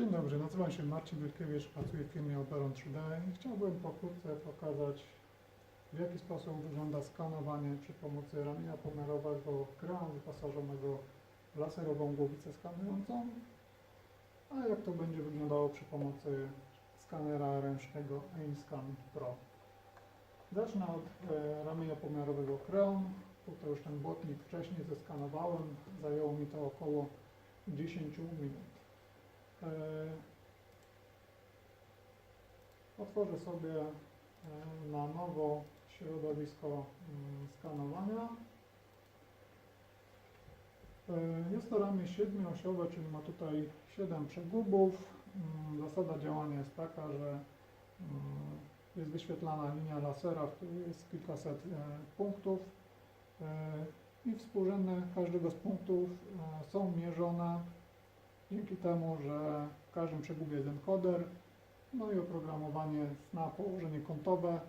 Dzień dobry, nazywam się Marcin Wielkiewicz, pracuję w firmie Operon 3D i chciałbym pokrótce pokazać w jaki sposób wygląda skanowanie przy pomocy ramienia pomiarowego kreonu wyposażonego w laserową głowicę skanującą, a jak to będzie wyglądało przy pomocy skanera ręcznego AimScan Pro. Zacznę od e, ramienia pomiarowego Kreon. Tutaj już ten błotnik wcześniej zeskanowałem. Zajęło mi to około 10 minut. E, Otworzę sobie e, na nowo środowisko mm, skanowania. E, Jest to ramię siedmioosiowe, czyli ma tutaj 7 przegubów. Mm, Zasada działania jest taka, że mm, jest wyświetlana linia lasera, w której jest kilkaset punktów i współrzędne każdego z punktów są mierzone dzięki temu, że w każdym przegubie jest encoder, no i oprogramowanie na położenie kątowe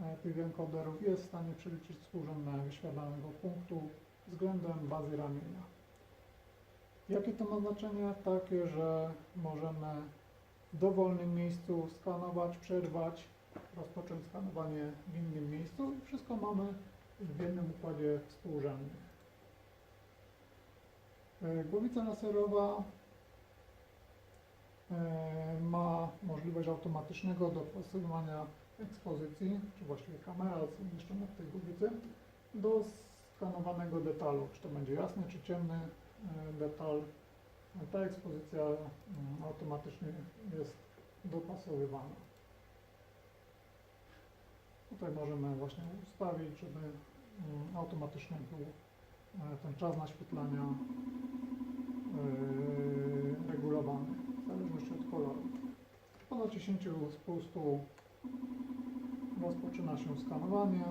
e, tych encoderów jest w stanie przeliczyć współrzędne wyświetlanego punktu względem bazy ramienia. Jakie to ma znaczenie? Takie, że możemy w dowolnym miejscu skanować, przerwać, rozpocząć skanowanie w innym miejscu i wszystko mamy w jednym układzie współrzędnych. E, Głowica laserowa ma możliwość automatycznego dopasowywania ekspozycji, czy właściwie kamera umieszczona w tej głowicy, do skanowanego detalu, czy to będzie jasny, czy ciemny e, detal. Ta ekspozycja mm, automatycznie jest dopasowywana. Tutaj możemy właśnie ustawić, żeby mm, automatycznie był e, ten czas naświetlania 110 spustu rozpoczyna się skanowanie.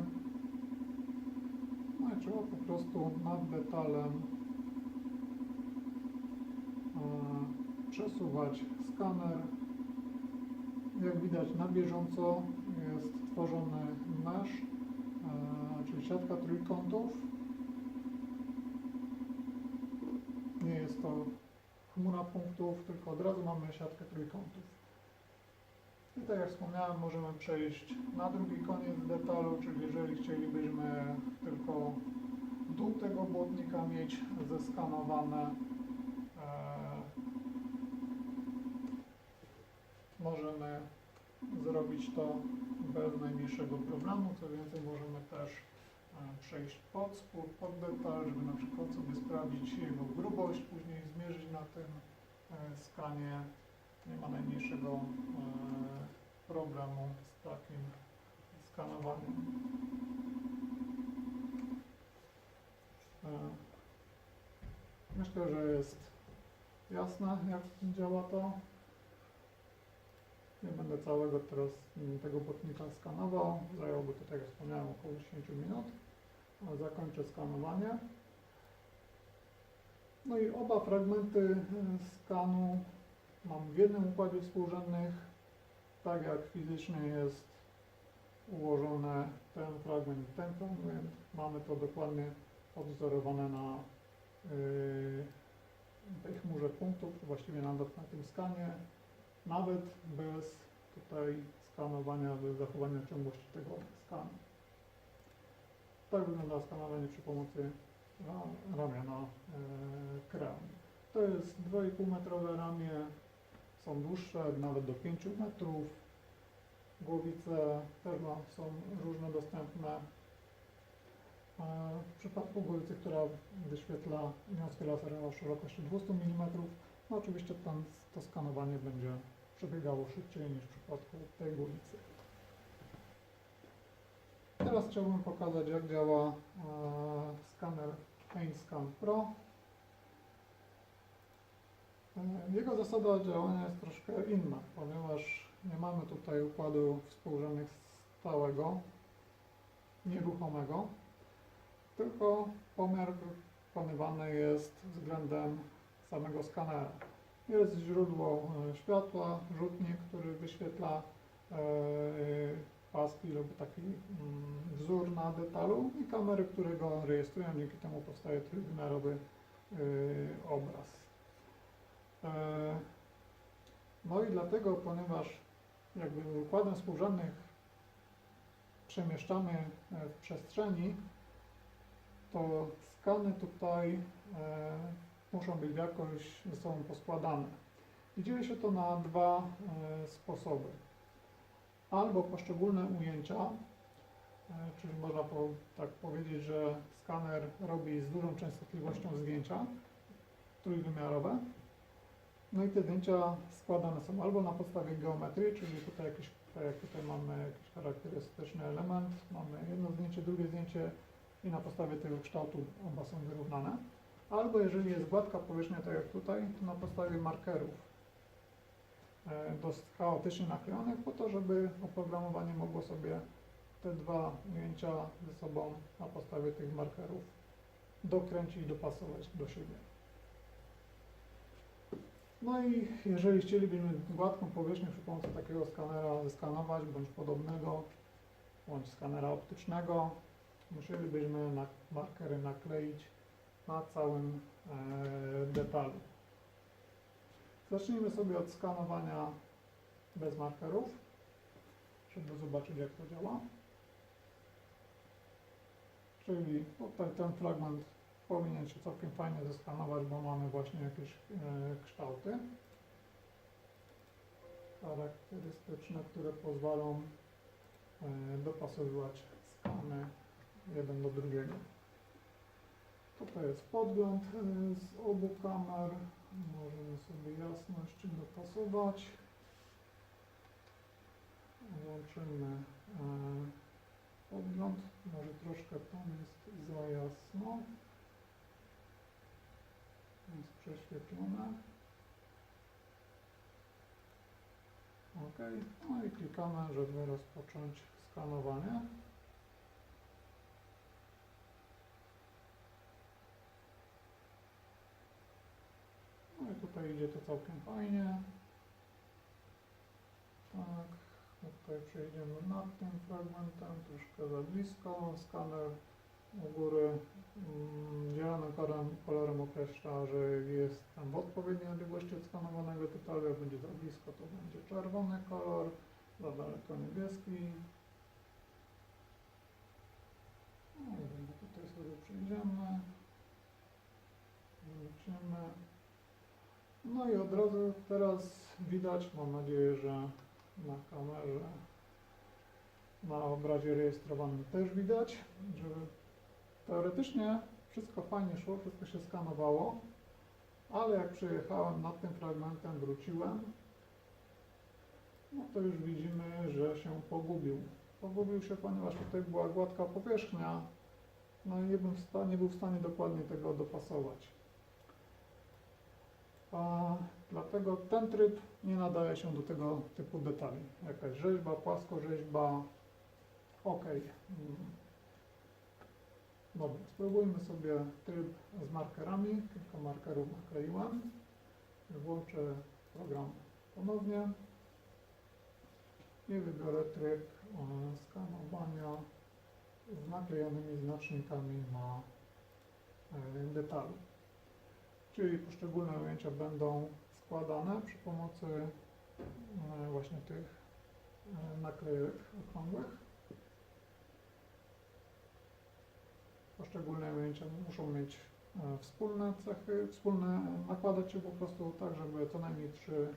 No i trzeba po prostu nad detalem e, przesuwać skaner. Jak widać na bieżąco jest tworzony mesh, czyli siatka trójkątów. Nie jest to chmura punktów, tylko od razu mamy siatkę trójkątów. I tak jak wspomniałem, możemy przejść na drugi koniec detalu, czyli jeżeli chcielibyśmy tylko dół tego błotnika mieć zeskanowane, e, możemy zrobić to bez najmniejszego problemu. Co więcej, możemy też e, przejść pod spód, pod detal, żeby na przykład sobie sprawdzić jego grubość, później zmierzyć na tym e, skanie. Nie ma najmniejszego e, problemu z takim skanowaniem. E, Myślę, że jest jasne, jak działa to. Nie będę całego teraz tego botnika skanował. Zajęłoby to, tak jak wspomniałem, około 10 minut. Zakończę skanowanie. No i oba fragmenty y, skanu mam w jednym układzie współrzędnych. Tak jak fizycznie jest ułożone ten fragment i ten fragment, mamy to dokładnie odwzorowane na y, tej chmurze punktów, właściwie nawet na tym skanie nawet bez tutaj skanowania, bez zachowania ciągłości tego skanu. Tak wygląda skanowanie przy pomocy ra- ramienia e, kreon. To jest 2,5 metrowe ramię, są dłuższe, nawet do 5 metrów. Głowice ma, są różne dostępne. W przypadku głowicy, która wyświetla wiązki lasera o szerokości 200 mm, no oczywiście tam to skanowanie będzie przebiegało szybciej niż w przypadku tej głowicy. Teraz chciałbym pokazać jak działa e, skaner AimScan Pro. E, jego zasada działania jest troszkę inna, ponieważ nie mamy tutaj układu współrzędnych stałego, nieruchomego, tylko pomiar wykonywany jest względem samego skanera. Jest źródło e, światła, rzutnik, który wyświetla e, paski lub taki mm, wzór na detalu i kamery, które go rejestrują, dzięki temu powstaje trójwymiarowy e, obraz. No i dlatego, ponieważ jakby układem współrzędnych przemieszczamy e, w przestrzeni, to skany tutaj e, muszą być jakoś ze sobą poskładane. I dzieje się to na dwa e, sposoby. Albo poszczególne ujęcia, czyli można po, tak powiedzieć, że skaner robi z dużą częstotliwością zdjęcia trójwymiarowe. No i te zdjęcia składane są albo na podstawie geometrii, czyli tutaj jakiś, tak jak tutaj mamy jakiś charakterystyczny element, mamy jedno zdjęcie, drugie zdjęcie i na podstawie tego kształtu oba są wyrównane. Albo jeżeli jest gładka powierzchnia, tak jak tutaj, to na podstawie markerów e, dość chaotycznie naklejonych po to, żeby oprogramowanie mogło sobie te dwa ujęcia ze sobą na podstawie tych markerów dokręcić, dopasować do siebie. No i jeżeli chcielibyśmy gładką powierzchnię przy pomocy takiego skanera zeskanować, bądź podobnego, bądź skanera optycznego, musielibyśmy na markery nakleić na całym e, detalu. Zacznijmy sobie od skanowania bez markerów, żeby zobaczyć jak to działa. Czyli tutaj ten fragment powinien się całkiem fajnie zeskanować, bo mamy właśnie jakieś e, kształty charakterystyczne, które pozwolą e, dopasowywać skany jeden do drugiego. Tutaj jest podgląd e, z obu kamer. Możemy sobie jasność dopasować. Włączymy podgląd. Może troszkę tam jest za jasno. Jest prześwietlone. OK. No i klikamy, żeby rozpocząć skanowanie. No i tutaj idzie to całkiem fajnie. Tak, tutaj przejdziemy nad tym fragmentem, troszkę za blisko. Skaner u góry mm, zielonym kolorem, kolorem określa, że jest w odpowiedniej odległości od skanowanego. Jak będzie za blisko, to będzie czerwony kolor, za daleko niebieski. No i tutaj sobie przejdziemy. Wrócimy. No i od razu teraz widać, mam nadzieję, że na kamerze, na obrazie rejestrowanym też widać, że teoretycznie wszystko fajnie szło, wszystko się skanowało, ale jak przejechałem nad tym fragmentem, wróciłem, no to już widzimy, że się pogubił. Pogubił się, ponieważ tutaj była gładka powierzchnia, no i nie, bym w sta- nie był w stanie dokładnie tego dopasować. A dlatego ten tryb nie nadaje się do tego typu detali. Jakaś rzeźba, płaskorzeźba, ok. Dobra, spróbujmy sobie tryb z markerami. Kilka markerów nakleiłem. Włączę program ponownie i wybiorę tryb e, skanowania z naklejonymi znacznikami na e, detalu czyli poszczególne ujęcia będą składane przy pomocy e, właśnie tych naklejek okrągłych. Poszczególne ujęcia muszą mieć e, wspólne cechy, wspólne, nakładać się po prostu tak, żeby co najmniej trzy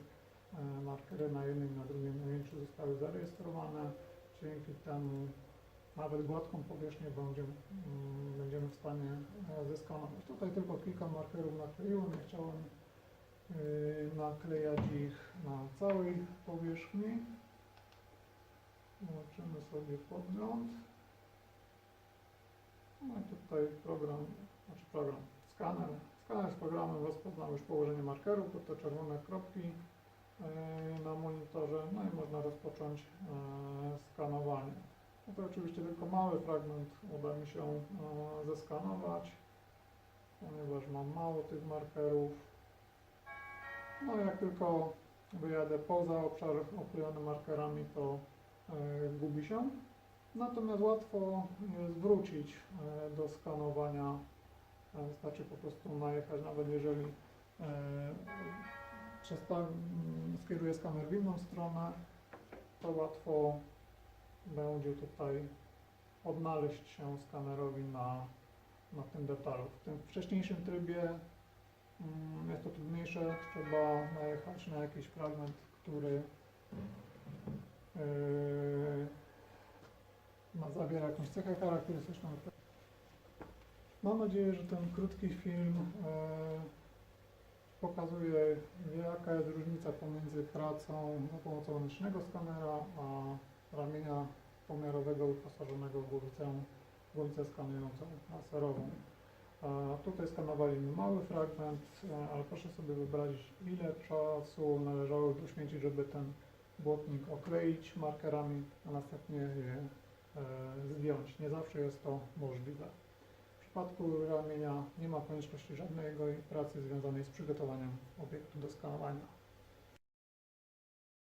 markery na jednym i na drugim ujęciu zostały zarejestrowane. Dzięki temu nawet gładką powierzchnię będziemy, mm, będziemy w stanie e, zeskanować. Tutaj tylko kilka markerów nakleiłem, nie chciałem y, naklejać ich na całej powierzchni. Zobaczymy sobie podgląd. No i tutaj program, znaczy program, skaner. Skaner z programem rozpoznał już położenie markerów, to te czerwone kropki y, na monitorze, no i można rozpocząć y, skanowanie. No to oczywiście tylko mały fragment uda mi się e, zeskanować, ponieważ mam mało tych markerów. No jak tylko wyjadę poza obszar oklejony markerami, to e, gubi się. Natomiast łatwo jest wrócić e, do skanowania. E, Wystarczy po prostu najechać, nawet jeżeli e, mm, skieruję skaner w inną stronę, to łatwo będzie tutaj odnaleźć się skanerowi na, na tym detalu. W tym wcześniejszym trybie mm, jest to trudniejsze, trzeba najechać na jakiś fragment, który yy, ma, zawiera jakąś cechę charakterystyczną. Mam nadzieję, że ten krótki film e, pokazuje, jaka jest różnica pomiędzy pracą za pomocą ręcznego skanera, a ramienia pomiarowego wyposażonego w głowicę, głowicę skanującą laserową. A tutaj skanowaliśmy mały fragment, e, ale proszę sobie wyobrazić, ile czasu należało poświęcić, żeby ten błotnik okleić markerami, a następnie je e, zdjąć. Nie zawsze jest to możliwe. W przypadku ramienia nie ma konieczności żadnej pracy związanej z przygotowaniem obiektu do skanowania.